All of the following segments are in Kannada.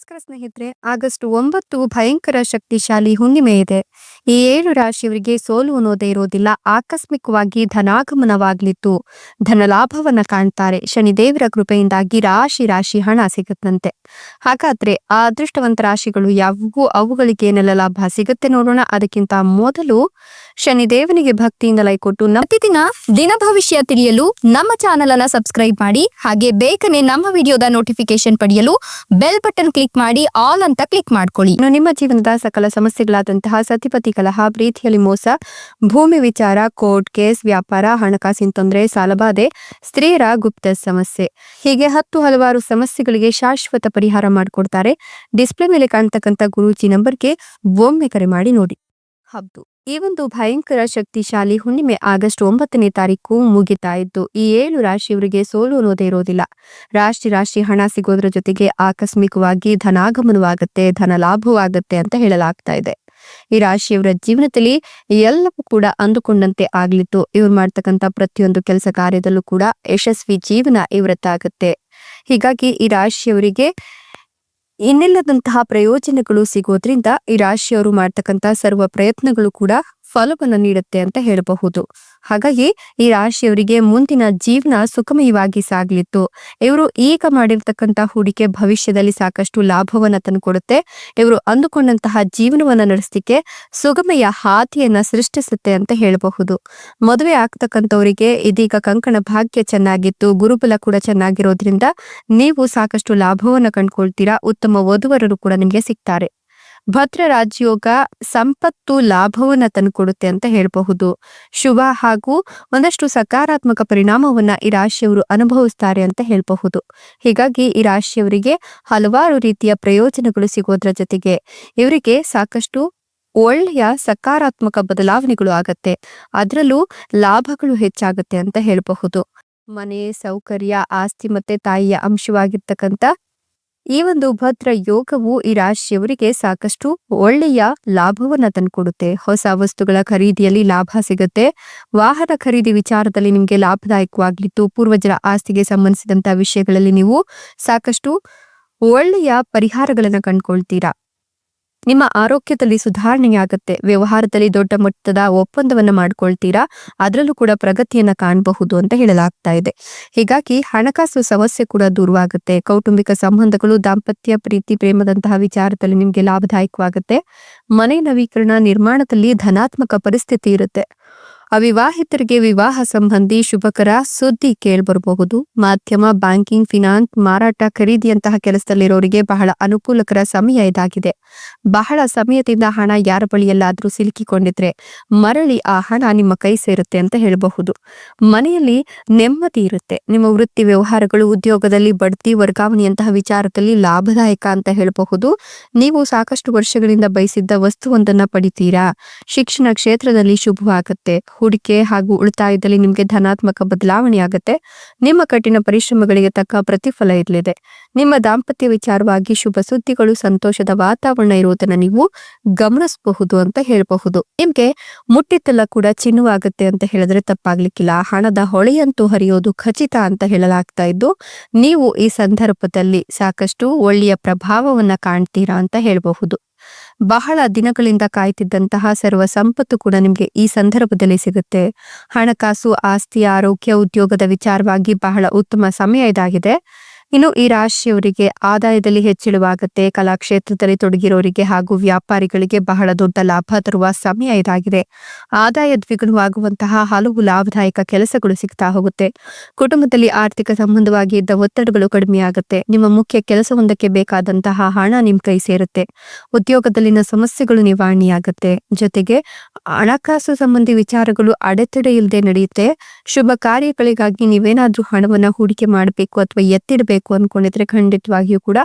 ನಮಸ್ಕಾರ ಸ್ನೇಹಿತರೆ ಆಗಸ್ಟ್ ಒಂಬತ್ತು ಭಯಂಕರ ಶಕ್ತಿಶಾಲಿ ಹುಣ್ಣಿಮೆ ಇದೆ ಈ ಏಳು ರಾಶಿಯವರಿಗೆ ಸೋಲು ಅನ್ನೋದೇ ಇರೋದಿಲ್ಲ. ಆಕಸ್ಮಿಕವಾಗಿ ಧನಾಗಮನವಾಗ್ಲಿತ್ತು ಧನಲಾಭವನ್ನ ಕಾಣ್ತಾರೆ. ಶನಿದೇವರ ಕೃಪೆಯಿಂದಾಗಿ ರಾಶಿ ರಾಶಿ ಹಣ ಸಿಗುತ್ತಂತೆ. ಹಾಗಾದ್ರೆ ಆ ಅದೃಷ್ಟವಂತ ರಾಶಿಗಳು ಯಾವುವು? ಅವುಗಳಿಗೆ ಏನೆಲ್ಲ ಲಾಭ ಸಿಗುತ್ತೆ ನೋಡೋಣ. ಅದಕ್ಕಿಂತ ಮೊದಲು ಶನಿದೇವನಿಗೆ ಭಕ್ತಿಯಿಂದ ಲೈ ಕೊಟ್ಟು ಪ್ರತಿದಿನ ದಿನ ಭವಿಷ್ಯ ತಿಳಿಯಲು ನಮ್ಮ ಚಾನೆಲ್ ಅನ್ನ ಸಬ್ಸ್ಕ್ರೈಬ್ ಮಾಡಿ, ಹಾಗೆ ಬೇಗನೆ ನಮ್ಮ ವಿಡಿಯೋದ ನೋಟಿಫಿಕೇಶನ್ ಪಡೆಯಲು ಬೆಲ್ ಬಟನ್ ಕ್ಲಿಕ್ ಮಾಡಿ, ಆಲ್ ಅಂತ ಕ್ಲಿಕ್ ಮಾಡ್ಕೊಳ್ಳಿ. ನಿಮ್ಮ ಜೀವನದ ಸಕಲ ಸಮಸ್ಯೆಗಳಾದಂತಹ ಸತಿಪತಿ ಕಲಹ ಪ್ರೀತಿಯಲ್ಲಿ ಮೋಸ. ಭೂಮಿ ವಿಚಾರ, ಕೋರ್ಟ್ ಕೇಸ್, ವ್ಯಾಪಾರ, ಹಣಕಾಸಿನ ತೊಂದರೆ ಸಾಲಬಾಧೆ ಸ್ತ್ರೀಯರ ಗುಪ್ತ ಸಮಸ್ಯೆ. ಹೀಗೆ ಹತ್ತು ಹಲವಾರು ಸಮಸ್ಯೆಗಳಿಗೆ ಶಾಶ್ವತ ಪರಿಹಾರ ಮಾಡಿಕೊಡ್ತಾರೆ. ಡಿಸ್ಪ್ಲೇ ಮೇಲೆ ಕಾಣ್ತಕ್ಕಂಥ ಗುರೂಜಿ ನಂಬರ್ಗೆ ಒಮ್ಮೆ ಕರೆ ಮಾಡಿ ನೋಡಿ. ಹೌದು. ಈ ಒಂದು ಭಯಂಕರ ಶಕ್ತಿಶಾಲಿ ಹುಣ್ಣಿಮೆ ಆಗಸ್ಟ್ ಒಂಬತ್ತನೇ ತಾರೀಕು ಮುಗಿತಾ ಇದ್ದು, ಈ ಏಳು ರಾಶಿಯವರಿಗೆ ಸೋಲು ಅನ್ನೋದೇ ಇರೋದಿಲ್ಲ. ರಾಶಿ ರಾಶಿ ಹಣ ಸಿಗೋದ್ರ ಜೊತೆಗೆ ಆಕಸ್ಮಿಕವಾಗಿ ಧನಾಗಮನವಾಗುತ್ತೆ ಧನ ಲಾಭವಾಗುತ್ತೆ ಅಂತ ಹೇಳಲಾಗ್ತಾ ಇದೆ. ಈ ರಾಶಿಯವರ ಜೀವನದಲ್ಲಿ ಎಲ್ಲವೂ ಕೂಡ ಅಂದುಕೊಂಡಂತೆ ಆಗ್ಲಿತ್ತು. ಇವ್ರು ಮಾಡ್ತಕ್ಕಂಥ ಪ್ರತಿಯೊಂದು ಕೆಲಸ ಕಾರ್ಯದಲ್ಲೂ ಕೂಡ ಯಶಸ್ವಿ ಜೀವನ ಇವರತ್ತಾಗುತ್ತೆ ಹೀಗಾಗಿ ಈ ರಾಶಿಯವರಿಗೆ ಇನ್ನಿಲ್ಲದಂತಹ ಪ್ರಯೋಜನಗಳು ಸಿಗೋದ್ರಿಂದ ಈ ರಾಶಿಯವರು ಮಾಡ್ತಕ್ಕಂಥ ಸರ್ವ ಪ್ರಯತ್ನಗಳು ಕೂಡ ಫಲವನ್ನು ನೀಡುತ್ತೆ ಅಂತ ಹೇಳಬಹುದು. ಹಾಗಾಗಿ ಈ ರಾಶಿಯವರಿಗೆ ಮುಂದಿನ ಜೀವನ ಸುಖಮಯವಾಗಿ ಸಾಗ್ಲಿತ್ತು ಇವರು ಈಗ ಮಾಡಿರ್ತಕ್ಕಂಥ ಹೂಡಿಕೆ ಭವಿಷ್ಯದಲ್ಲಿ ಸಾಕಷ್ಟು ಲಾಭವನ್ನ ತಂದುಕೊಡುತ್ತೆ. ಇವರು ಅಂದುಕೊಂಡಂತಹ ಜೀವನವನ್ನ ನಡೆಸಲಿಕ್ಕೆ ಸುಗಮಯ ಹಾದಿಯನ್ನ ಸೃಷ್ಟಿಸುತ್ತೆ ಅಂತ ಹೇಳಬಹುದು. ಮದುವೆ ಆಗ್ತಕ್ಕಂಥವರಿಗೆ ಇದೀಗ ಕಂಕಣ ಭಾಗ್ಯ ಚೆನ್ನಾಗಿತ್ತು ಗುರುಬಲ ಕೂಡ ಚೆನ್ನಾಗಿರೋದ್ರಿಂದ ನೀವು ಸಾಕಷ್ಟು ಲಾಭವನ್ನ ಕಂಡ್ಕೊಳ್ತೀರಾ, ಉತ್ತಮ ವಧುವರರು ಕೂಡ ನಿಮಗೆ ಸಿಗ್ತಾರೆ. ಭದ್ರ ರಾಜಯೋಗ ಸಂಪತ್ತು ಲಾಭವನ್ನ ತಂದುಕೊಡುತ್ತೆ ಅಂತ ಹೇಳಬಹುದು. ಶುಭ ಹಾಗೂ ಒಂದಷ್ಟು ಸಕಾರಾತ್ಮಕ ಪರಿಣಾಮವನ್ನ ಈ ರಾಶಿಯವರು ಅನುಭವಿಸ್ತಾರೆ ಅಂತ ಹೇಳಬಹುದು. ಹೀಗಾಗಿ ಈ ರಾಶಿಯವರಿಗೆ ಹಲವಾರು ರೀತಿಯ ಪ್ರಯೋಜನಗಳು ಸಿಗೋದ್ರ ಜೊತೆಗೆ ಇವರಿಗೆ ಸಾಕಷ್ಟು ಒಳ್ಳೆಯ ಸಕಾರಾತ್ಮಕ ಬದಲಾವಣೆಗಳು ಆಗತ್ತೆ. ಅದರಲ್ಲೂ ಲಾಭಗಳು ಹೆಚ್ಚಾಗುತ್ತೆ ಅಂತ ಹೇಳಬಹುದು. ಮನೆ, ಸೌಕರ್ಯ, ಆಸ್ತಿ ಮತ್ತೆ ತಾಯಿಯ ಅಂಶವಾಗಿರ್ತಕ್ಕಂಥ ಈ ಒಂದು ಭದ್ರ ಯೋಗವು ಈ ರಾಶಿಯವರಿಗೆ ಸಾಕಷ್ಟು ಒಳ್ಳೆಯ ಲಾಭವನ್ನ ತಂದುಕೊಡುತ್ತೆ. ಹೊಸ ವಸ್ತುಗಳ ಖರೀದಿಯಲ್ಲಿ ಲಾಭ ಸಿಗುತ್ತೆ. ವಾಹನ ಖರೀದಿ ವಿಚಾರದಲ್ಲಿ ನಿಮ್ಗೆ ಲಾಭದಾಯಕವಾಗ್ಲಿತ್ತು ಪೂರ್ವಜರ ಆಸ್ತಿಗೆ ಸಂಬಂಧಿಸಿದಂತ ವಿಷಯಗಳಲ್ಲಿ ನೀವು ಸಾಕಷ್ಟು ಒಳ್ಳೆಯ ಪರಿಹಾರಗಳನ್ನ ಕಂಡ್ಕೊಳ್ತೀರಾ. ನಿಮ್ಮ ಆರೋಗ್ಯದಲ್ಲಿ ಸುಧಾರಣೆಯಾಗುತ್ತೆ, ವ್ಯವಹಾರದಲ್ಲಿ ದೊಡ್ಡ ಮಟ್ಟದ ಒಪ್ಪಂದವನ್ನ ಮಾಡ್ಕೊಳ್ತೀರಾ, ಅದರಲ್ಲೂ ಕೂಡ ಪ್ರಗತಿಯನ್ನ ಕಾಣಬಹುದು ಅಂತ ಹೇಳಲಾಗ್ತಾ ಇದೆ. ಹೀಗಾಗಿ ಹಣಕಾಸು ಸಮಸ್ಯೆ ಕೂಡ ದೂರವಾಗುತ್ತೆ, ಕೌಟುಂಬಿಕ ಸಂಬಂಧಗಳು, ದಾಂಪತ್ಯ, ಪ್ರೀತಿ, ಪ್ರೇಮದಂತಹ ವಿಚಾರದಲ್ಲಿ ನಿಮಗೆ ಲಾಭದಾಯಕವಾಗುತ್ತೆ, ಮನೆ ನವೀಕರಣ, ನಿರ್ಮಾಣದಲ್ಲಿ ಧನಾತ್ಮಕ ಪರಿಸ್ಥಿತಿ ಇರುತ್ತೆ. ಅವಿವಾಹಿತರಿಗೆ ವಿವಾಹ ಸಂಬಂಧಿ ಶುಭಕರ ಸುದ್ದಿ ಕೇಳ್ಬರಬಹುದು. ಮಾಧ್ಯಮ, ಬ್ಯಾಂಕಿಂಗ್, ಫಿನಾನ್ಸ್, ಮಾರಾಟ ಖರೀದಿಯಂತಹ ಕೆಲಸದಲ್ಲಿರೋರಿಗೆ ಬಹಳ ಅನುಕೂಲಕರ ಸಮಯ ಇದಾಗಿದೆ. ಬಹಳ ಸಮಯದಿಂದ ಹಣ ಯಾರ ಬಳಿಯಲ್ಲಾದರೂ ಸಿಲುಕಿಕೊಂಡಿದ್ರೆ ಮರಳಿ ಆ ಹಣ ನಿಮ್ಮ ಕೈ ಸೇರುತ್ತೆ ಅಂತ ಹೇಳಬಹುದು. ಮನೆಯಲ್ಲಿ ನೆಮ್ಮದಿ ಇರುತ್ತೆ. ನಿಮ್ಮ ವೃತ್ತಿ ವ್ಯವಹಾರಗಳು, ಉದ್ಯೋಗದಲ್ಲಿ ಬಡ್ತಿ, ವರ್ಗಾವಣೆಯಂತಹ ವಿಚಾರದಲ್ಲಿ ಲಾಭದಾಯಕ ಅಂತ ಹೇಳಬಹುದು. ನೀವು ಸಾಕಷ್ಟು ವರ್ಷಗಳಿಂದ ಬಯಸಿದ್ದ ವಸ್ತುವೊಂದನ್ನ ಪಡಿತೀರಾ? ಶಿಕ್ಷಣ ಕ್ಷೇತ್ರದಲ್ಲಿ ಶುಭವಾಗುತ್ತೆ. ಹೂಡಿಕೆ ಹಾಗೂ ಉಳಿತಾಯದಲ್ಲಿ ನಿಮಗೆ ಧನಾತ್ಮಕ ಬದಲಾವಣೆ ಆಗುತ್ತೆ. ನಿಮ್ಮ ಕಠಿಣ ಪರಿಶ್ರಮಗಳಿಗೆ ತಕ್ಕ ಪ್ರತಿಫಲ ಇರಲಿದೆ. ನಿಮ್ಮ ದಾಂಪತ್ಯ ವಿಚಾರವಾಗಿ ಶುಭ ಸುದ್ದಿಗಳು, ಸಂತೋಷದ ವಾತಾವರಣ ಇರುವುದನ್ನು ನೀವು ಗಮನಿಸಬಹುದು ಅಂತ ಹೇಳಬಹುದು. ನಿಮ್ಗೆ ಮುಟ್ಟಿತ್ತಲ್ಲ ಕೂಡ ಚಿನ್ನವಾಗುತ್ತೆ ಅಂತ ಹೇಳಿದ್ರೆ ತಪ್ಪಾಗ್ಲಿಕ್ಕಿಲ್ಲ. ಹಣದ ಹೊಳೆಯಂತೂ ಹರಿಯೋದು ಖಚಿತ ಅಂತ ಹೇಳಲಾಗ್ತಾ ಇದ್ದು, ನೀವು ಈ ಸಂದರ್ಭದಲ್ಲಿ ಸಾಕಷ್ಟು ಒಳ್ಳೆಯ ಪ್ರಭಾವವನ್ನ ಕಾಣ್ತೀರಾ ಅಂತ ಹೇಳಬಹುದು. ಬಹಳ ದಿನಗಳಿಂದ ಕಾಯ್ತಿದ್ದಂತಹ ಸರ್ವ ಸಂಪತ್ತು ಕೂಡ ನಿಮ್ಗೆ ಈ ಸಂದರ್ಭದಲ್ಲಿ ಸಿಗುತ್ತೆ. ಹಣಕಾಸು, ಆಸ್ತಿ, ಆರೋಗ್ಯ, ಉದ್ಯೋಗದ ವಿಚಾರವಾಗಿ ಬಹಳ ಉತ್ತಮ ಸಮಯ ಇದಾಗಿದೆ. ಇನ್ನು ಈ ರಾಶಿಯವರಿಗೆ ಆದಾಯದಲ್ಲಿ ಹೆಚ್ಚಳವಾಗುತ್ತೆ. ಕಲಾ ಕ್ಷೇತ್ರದಲ್ಲಿ ತೊಡಗಿರೋರಿಗೆ ಹಾಗೂ ವ್ಯಾಪಾರಿಗಳಿಗೆ ಬಹಳ ದೊಡ್ಡ ಲಾಭ ತರುವ ಸಮಯ ಇದಾಗಿದೆ. ಆದಾಯ ದ್ವಿಗುಣವಾಗುವಂತಹ ಹಲವು ಲಾಭದಾಯಕ ಕೆಲಸಗಳು ಸಿಗ್ತಾ ಹೋಗುತ್ತೆ. ಕುಟುಂಬದಲ್ಲಿ ಆರ್ಥಿಕ ಸಂಬಂಧವಾಗಿ ಇದ್ದ ಒತ್ತಡಗಳು ಕಡಿಮೆಯಾಗುತ್ತೆ. ನಿಮ್ಮ ಮುಖ್ಯ ಕೆಲಸವೊಂದಕ್ಕೆ ಬೇಕಾದಂತಹ ಹಣ ನಿಮ್ ಕೈ ಸೇರುತ್ತೆ. ಉದ್ಯೋಗದಲ್ಲಿನ ಸಮಸ್ಯೆಗಳು ನಿವಾರಣೆಯಾಗುತ್ತೆ. ಜೊತೆಗೆ ಹಣಕಾಸು ಸಂಬಂಧಿ ವಿಚಾರಗಳು ಅಡೆತಡೆ ಇಲ್ಲದೆ ನಡೆಯುತ್ತೆ. ಶುಭ ಕಾರ್ಯಗಳಿಗಾಗಿ ನೀವೇನಾದ್ರೂ ಹಣವನ್ನ ಹೂಡಿಕೆ ಮಾಡಬೇಕು ಅಥವಾ ಎತ್ತಿಡಬೇಕು ಅನ್ಕೊಂಡಿದ್ರೆ ಖಂಡಿತವಾಗಿಯೂ ಕೂಡ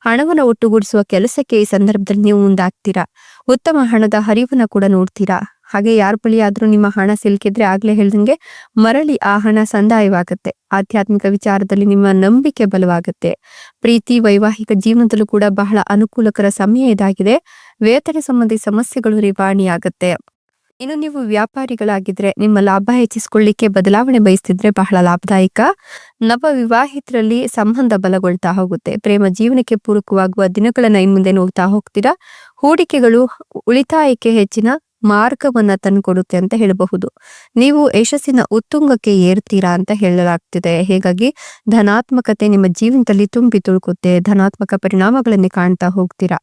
ಹಣವನ್ನು ಒಟ್ಟುಗೂಡಿಸುವ ಕೆಲಸಕ್ಕೆ ಈ ಸಂದರ್ಭದಲ್ಲಿ ನೀವು ಮುಂದಾಗ್ತೀರಾ? ಉತ್ತಮ ಹಣದ ಹರಿವನ್ನ ಕೂಡ ನೋಡ್ತೀರಾ? ಹಾಗೆ ಯಾರ ಬಳಿ ಆದ್ರೂ ನಿಮ್ಮ ಹಣ ಸಿಲುಕಿದ್ರೆ ಆಗ್ಲೇ ಹೇಳ್ದಂಗೆ ಮರಳಿ ಆ ಹಣ ಸಂದಾಯವಾಗುತ್ತೆ. ಆಧ್ಯಾತ್ಮಿಕ ವಿಚಾರದಲ್ಲಿ ನಿಮ್ಮ ನಂಬಿಕೆ ಬಲವಾಗುತ್ತೆ. ಪ್ರೀತಿ, ವೈವಾಹಿಕ ಜೀವನದಲ್ಲೂ ಕೂಡ ಬಹಳ ಅನುಕೂಲಕರ ಸಮಯ ಇದಾಗಿದೆ. ವೇತನ ಸಂಬಂಧಿ ಸಮಸ್ಯೆಗಳು ನಿವಾರಣೆಯಾಗುತ್ತೆ. ಇನ್ನು ನೀವು ವ್ಯಾಪಾರಿಗಳಾಗಿದ್ರೆ ನಿಮ್ಮ ಲಾಭ ಹೆಚ್ಚಿಸಿಕೊಳ್ಳಿಕ್ಕೆ ಬದಲಾವಣೆ ಬಯಸ್ತಿದ್ರೆ ಬಹಳ ಲಾಭದಾಯಕ. ನವ ವಿವಾಹಿತರಲ್ಲಿ ಸಂಬಂಧ ಬಲಗೊಳ್ತಾ ಹೋಗುತ್ತೆ. ಪ್ರೇಮ ಜೀವನಕ್ಕೆ ಪೂರಕವಾಗುವ ದಿನಗಳನ್ನ ಇನ್ ಮುಂದೆ ನೋಡ್ತಾ ಹೋಗ್ತೀರಾ? ಹೂಡಿಕೆಗಳು ಉಳಿತಾಯಕ್ಕೆ ಹೆಚ್ಚಿನ ಮಾರ್ಗವನ್ನ ತಂದುಕೊಡುತ್ತೆ ಅಂತ ಹೇಳಬಹುದು. ನೀವು ಯಶಸ್ಸಿನ ಉತ್ತುಂಗಕ್ಕೆ ಏರ್ತೀರಾ ಅಂತ ಹೇಳಲಾಗ್ತಿದೆ. ಹೀಗಾಗಿ ಧನಾತ್ಮಕತೆ ನಿಮ್ಮ ಜೀವನದಲ್ಲಿ ತುಂಬಿ ತುಳುಕುತ್ತೆ. ಧನಾತ್ಮಕ ಪರಿಣಾಮಗಳನ್ನೇ ಕಾಣ್ತಾ ಹೋಗ್ತೀರಾ?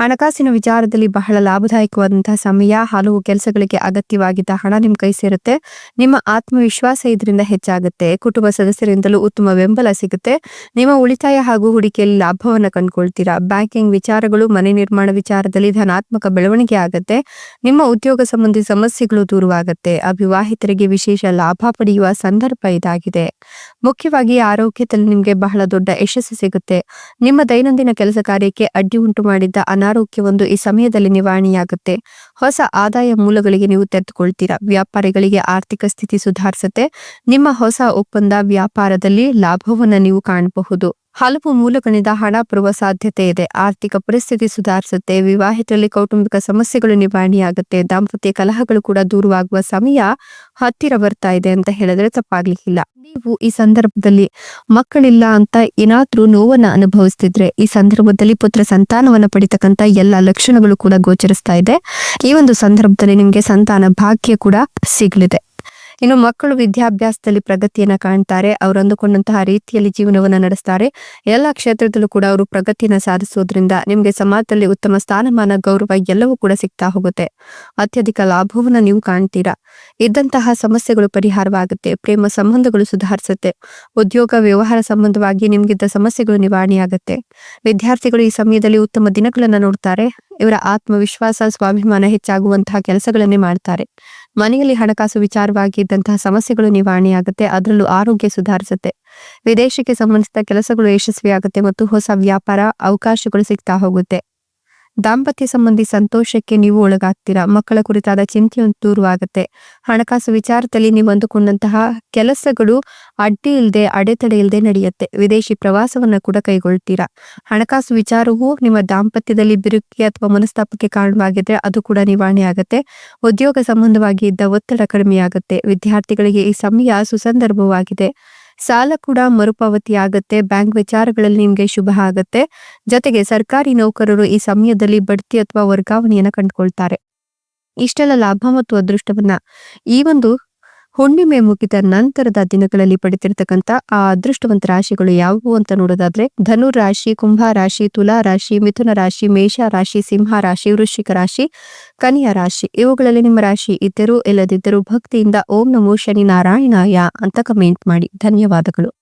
ಹಣಕಾಸಿನ ವಿಚಾರದಲ್ಲಿ ಬಹಳ ಲಾಭದಾಯಕವಾದಂತಹ ಸಮಯ, ಹಲವು ಕೆಲಸಗಳಿಗೆ ಅಗತ್ಯವಾಗಿದ್ದ ಹಣ ನಿಮ್ಮ ಕೈ ಸೇರುತ್ತೆ. ನಿಮ್ಮ ಆತ್ಮವಿಶ್ವಾಸ ಇದರಿಂದ ಹೆಚ್ಚಾಗುತ್ತೆ. ಕುಟುಂಬ ಸದಸ್ಯರಿಂದಲೂ ಉತ್ತಮ ಬೆಂಬಲ ಸಿಗುತ್ತೆ. ನಿಮ್ಮ ಉಳಿತಾಯ ಹಾಗೂ ಹೂಡಿಕೆಯಲ್ಲಿ ಲಾಭವನ್ನು ಕಂಡುಕೊಳ್ತೀರಾ? ಬ್ಯಾಂಕಿಂಗ್ ವಿಚಾರಗಳು, ಮನೆ ನಿರ್ಮಾಣ ವಿಚಾರದಲ್ಲಿ ಧನಾತ್ಮಕ ಬೆಳವಣಿಗೆ ಆಗುತ್ತೆ. ನಿಮ್ಮ ಉದ್ಯೋಗ ಸಂಬಂಧಿ ಸಮಸ್ಯೆಗಳು ದೂರವಾಗುತ್ತೆ. ಅವಿವಾಹಿತರಿಗೆ ವಿಶೇಷ ಲಾಭ ಪಡೆಯುವ ಸಂದರ್ಭ ಇದಾಗಿದೆ. ಮುಖ್ಯವಾಗಿ ಆರೋಗ್ಯದಲ್ಲಿ ನಿಮಗೆ ಬಹಳ ದೊಡ್ಡ ಯಶಸ್ಸು ಸಿಗುತ್ತೆ. ನಿಮ್ಮ ದೈನಂದಿನ ಕೆಲಸ ಕಾರ್ಯಕ್ಕೆ ಅಡ್ಡಿ ಉಂಟು ಮಾಡಿದ್ದ ಅನಾರೋಗ್ಯವೊಂದು ಈ ಸಮಯದಲ್ಲಿ ನಿವಾರಣೆಯಾಗುತ್ತೆ. ಹೊಸ ಆದಾಯ ಮೂಲಗಳಿಗೆ ನೀವು ತೆರೆದುಕೊಳ್ತೀರಾ ವ್ಯಾಪಾರಿಗಳಿಗೆ ಆರ್ಥಿಕ ಸ್ಥಿತಿ ಸುಧಾರಿಸುತ್ತೆ. ನಿಮ್ಮ ಹೊಸ ಒಪ್ಪಂದ ವ್ಯಾಪಾರದಲ್ಲಿ ಲಾಭವನ್ನು ನೀವು ಕಾಣಬಹುದು. ಹಲವು ಮೂಲಗಳಿಂದ ಹಣ ಬರುವ ಸಾಧ್ಯತೆ ಇದೆ. ಆರ್ಥಿಕ ಪರಿಸ್ಥಿತಿ ಸುಧಾರಿಸುತ್ತೆ. ವಿವಾಹಿತರಲ್ಲಿ ಕೌಟುಂಬಿಕ ಸಮಸ್ಯೆಗಳು ನಿವಾರಣೆಯಾಗುತ್ತೆ. ದಾಂಪತ್ಯ ಕಲಹಗಳು ಕೂಡ ದೂರವಾಗುವ ಸಮಯ ಹತ್ತಿರ ಬರ್ತಾ ಇದೆ ಅಂತ ಹೇಳಿದ್ರೆ ತಪ್ಪಾಗ್ಲಿಕ್ಕಿಲ್ಲ. ನೀವು ಈ ಸಂದರ್ಭದಲ್ಲಿ ಮಕ್ಕಳಿಲ್ಲ ಅಂತ ಏನಾದ್ರೂ ನೋವನ್ನ ಅನುಭವಿಸ್ತಿದ್ರೆ ಈ ಸಂದರ್ಭದಲ್ಲಿ ಪುತ್ರ ಸಂತಾನವನ್ನ ಪಡಿತಕ್ಕಂತ ಎಲ್ಲ ಲಕ್ಷಣಗಳು ಕೂಡ ಗೋಚರಿಸ್ತಾ ಇದೆ. ಈ ಒಂದು ಸಂದರ್ಭದಲ್ಲಿ ನಿಮ್ಗೆ ಸಂತಾನ ಭಾಗ್ಯ ಕೂಡ ಸಿಗ್ಲಿದೆ. ಇನ್ನು ಮಕ್ಕಳು ವಿದ್ಯಾಭ್ಯಾಸದಲ್ಲಿ ಪ್ರಗತಿಯನ್ನ ಕಾಣ್ತಾರೆ, ಅವರು ಅಂದುಕೊಂಡಂತಹ ರೀತಿಯಲ್ಲಿ ಜೀವನವನ್ನು ನಡೆಸ್ತಾರೆ. ಎಲ್ಲ ಕ್ಷೇತ್ರದಲ್ಲೂ ಕೂಡ ಅವರು ಪ್ರಗತಿಯನ್ನು ಸಾಧಿಸೋದ್ರಿಂದ ನಿಮಗೆ ಸಮಾಜದಲ್ಲಿ ಉತ್ತಮ ಸ್ಥಾನಮಾನ, ಗೌರವ ಎಲ್ಲವೂ ಕೂಡ ಸಿಗ್ತಾ ಹೋಗುತ್ತೆ. ಅತ್ಯಧಿಕ ಲಾಭವನ್ನ ನೀವು ಕಾಣ್ತೀರಾ? ಇದ್ದಂತಹ ಸಮಸ್ಯೆಗಳು ಪರಿಹಾರವಾಗುತ್ತೆ, ಪ್ರೇಮ ಸಂಬಂಧಗಳು ಸುಧಾರಿಸುತ್ತೆ, ಉದ್ಯೋಗ ವ್ಯವಹಾರ ಸಂಬಂಧವಾಗಿ ನಿಮ್ಗಿದ್ದ ಸಮಸ್ಯೆಗಳು ನಿವಾರಣೆಯಾಗುತ್ತೆ. ವಿದ್ಯಾರ್ಥಿಗಳು ಈ ಸಮಯದಲ್ಲಿ ಉತ್ತಮ ದಿನಗಳನ್ನ ನೋಡ್ತಾರೆ, ಇವರ ಆತ್ಮವಿಶ್ವಾಸ, ಸ್ವಾಭಿಮಾನ ಹೆಚ್ಚಾಗುವಂತಹ ಕೆಲಸಗಳನ್ನೇ ಮಾಡ್ತಾರೆ. ಮನೆಯಲ್ಲಿ ಹಣಕಾಸು ವಿಚಾರವಾಗಿದ್ದಂತಹ ಸಮಸ್ಯೆಗಳು ನಿವಾರಣೆಯಾಗುತ್ತೆ, ಅದರಲ್ಲೂ ಆರೋಗ್ಯ ಸುಧಾರಿಸುತ್ತೆ. ವಿದೇಶಕ್ಕೆ ಸಂಬಂಧಿಸಿದ ಕೆಲಸಗಳು ಯಶಸ್ವಿಯಾಗುತ್ತೆ ಮತ್ತು ಹೊಸ ವ್ಯಾಪಾರ ಅವಕಾಶಗಳು ಸಿಗ್ತಾ ಹೋಗುತ್ತೆ. ದಾಂಪತ್ಯ ಸಂಬಂಧಿ ಸಂತೋಷಕ್ಕೆ ನೀವು ಒಳಗಾಗ್ತೀರಾ? ಮಕ್ಕಳ ಕುರಿತಾದ ಚಿಂತೆಯೊಂದು ದೂರವಾಗುತ್ತೆ. ಹಣಕಾಸು ವಿಚಾರದಲ್ಲಿ ನೀವು ಅಂದುಕೊಂಡಂತಹ ಕೆಲಸಗಳು ಅಡ್ಡಿ ಇಲ್ಲದೆ ಅಡೆತಡೆ ಇಲ್ಲದೆ ನಡೆಯುತ್ತೆ. ವಿದೇಶಿ ಪ್ರವಾಸವನ್ನ ಕೂಡ ಕೈಗೊಳ್ತೀರಾ? ಹಣಕಾಸು ವಿಚಾರವು ನಿಮ್ಮ ದಾಂಪತ್ಯದಲ್ಲಿ ಬಿರುಕಿ ಅಥವಾ ಮನಸ್ತಾಪಕ್ಕೆ ಕಾರಣವಾಗಿದ್ರೆ ಅದು ಕೂಡ ನಿವಾರಣೆ ಆಗುತ್ತೆ. ಉದ್ಯೋಗ ಸಂಬಂಧವಾಗಿ ಇದ್ದ ಒತ್ತಡ ಕಡಿಮೆಯಾಗುತ್ತೆ. ವಿದ್ಯಾರ್ಥಿಗಳಿಗೆ ಈ ಸಮಯ ಸುಸಂದರ್ಭವಾಗಿದೆ. ಸಾಲ ಕೂಡ ಮರುಪಾವತಿ ಆಗತ್ತೆ ಬ್ಯಾಂಕ್ ವಿಚಾರಗಳಲ್ಲಿ ನಿಮಗೆ ಶುಭ ಆಗತ್ತೆ. ಜೊತೆಗೆ ಸರ್ಕಾರಿ ನೌಕರರು ಈ ಸಮಯದಲ್ಲಿ ಬಡ್ತಿ ಅಥವಾ ವರ್ಗಾವಣೆಯನ್ನ ಕಂಡುಕೊಳ್ತಾರೆ. ಇಷ್ಟೆಲ್ಲ ಲಾಭ ಮತ್ತು ಅದೃಷ್ಟವನ್ನ ಈ ಒಂದು ಹುಣ್ಣಿಮೆ ಮುಗಿದ ನಂತರದ ದಿನಗಳಲ್ಲಿ ಪಡೆದಿರತಕ್ಕಂತ ಆ ಅದೃಷ್ಟವಂತ ರಾಶಿಗಳು ಯಾವುವು ಅಂತ ನೋಡೋದಾದ್ರೆ, ಧನು ರಾಶಿ, ಕುಂಭ ರಾಶಿ, ತುಲಾ ರಾಶಿ, ಮಿಥುನ ರಾಶಿ, ಮೇಷ ರಾಶಿ, ಸಿಂಹ ರಾಶಿ, ವೃಶ್ಚಿಕ ರಾಶಿ, ಕನ್ಯಾ ರಾಶಿ. ಇವುಗಳಲ್ಲಿ ನಿಮ್ಮ ರಾಶಿ ಇದ್ದರೂ, ಇಲ್ಲದಿದ್ದರೂ ಭಕ್ತಿಯಿಂದ ಓಂ ನಮೋ ಶನಿ ನಾರಾಯಣಾಯ ಅಂತ ಕಮೆಂಟ್ ಮಾಡಿ. ಧನ್ಯವಾದಗಳು.